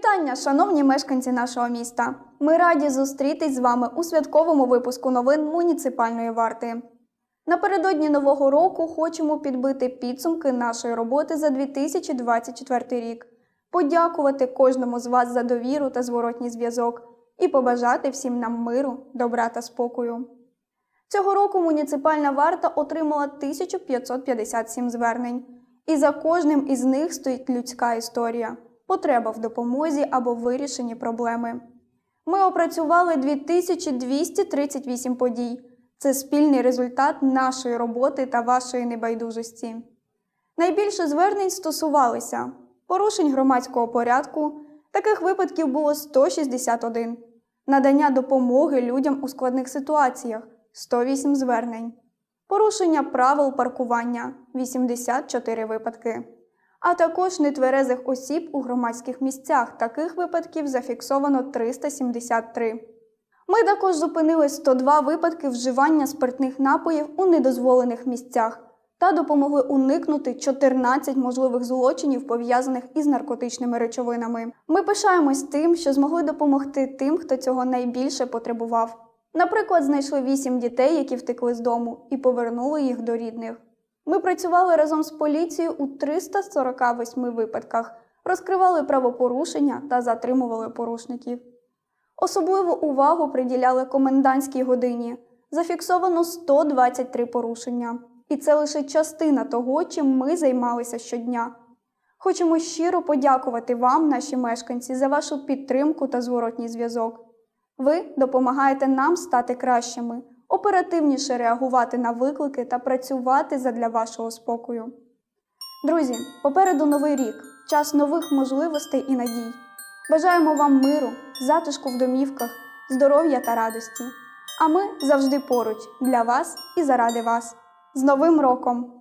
Вітання, шановні мешканці нашого міста. Ми раді зустрітись з вами у святковому випуску новин муніципальної варти. Напередодні нового року хочемо підбити підсумки нашої роботи за 2024 рік, подякувати кожному з вас за довіру та зворотній зв'язок і побажати всім нам миру, добра та спокою. Цього року муніципальна варта отримала 1557 звернень, і за кожним із них стоїть людська історія, потреба в допомозі або вирішенні проблеми. Ми опрацювали 2238 подій. Це спільний результат нашої роботи та вашої небайдужості. Найбільше звернень стосувалися порушень громадського порядку. Таких випадків було 161, надання допомоги людям у складних ситуаціях 108 звернень, порушення правил паркування 84 випадки, а також нетверезих осіб у громадських місцях. Таких випадків зафіксовано 373. Ми також зупинили 102 випадки вживання спиртних напоїв у недозволених місцях та допомогли уникнути 14 можливих злочинів, пов'язаних із наркотичними речовинами. Ми пишаємось тим, що змогли допомогти тим, хто цього найбільше потребував. Наприклад, знайшли 8 дітей, які втекли з дому, і повернули їх до рідних. Ми працювали разом з поліцією у 348 випадках, розкривали правопорушення та затримували порушників. Особливу увагу приділяли комендантській годині. Зафіксовано 123 порушення. І це лише частина того, чим ми займалися щодня. Хочемо щиро подякувати вам, наші мешканці, за вашу підтримку та зворотній зв'язок. Ви допомагаєте нам стати кращими, оперативніше реагувати на виклики та працювати задля вашого спокою. Друзі, попереду новий рік, час нових можливостей і надій. Бажаємо вам миру, затишку в домівках, здоров'я та радості. А ми завжди поруч для вас і заради вас. З Новим роком!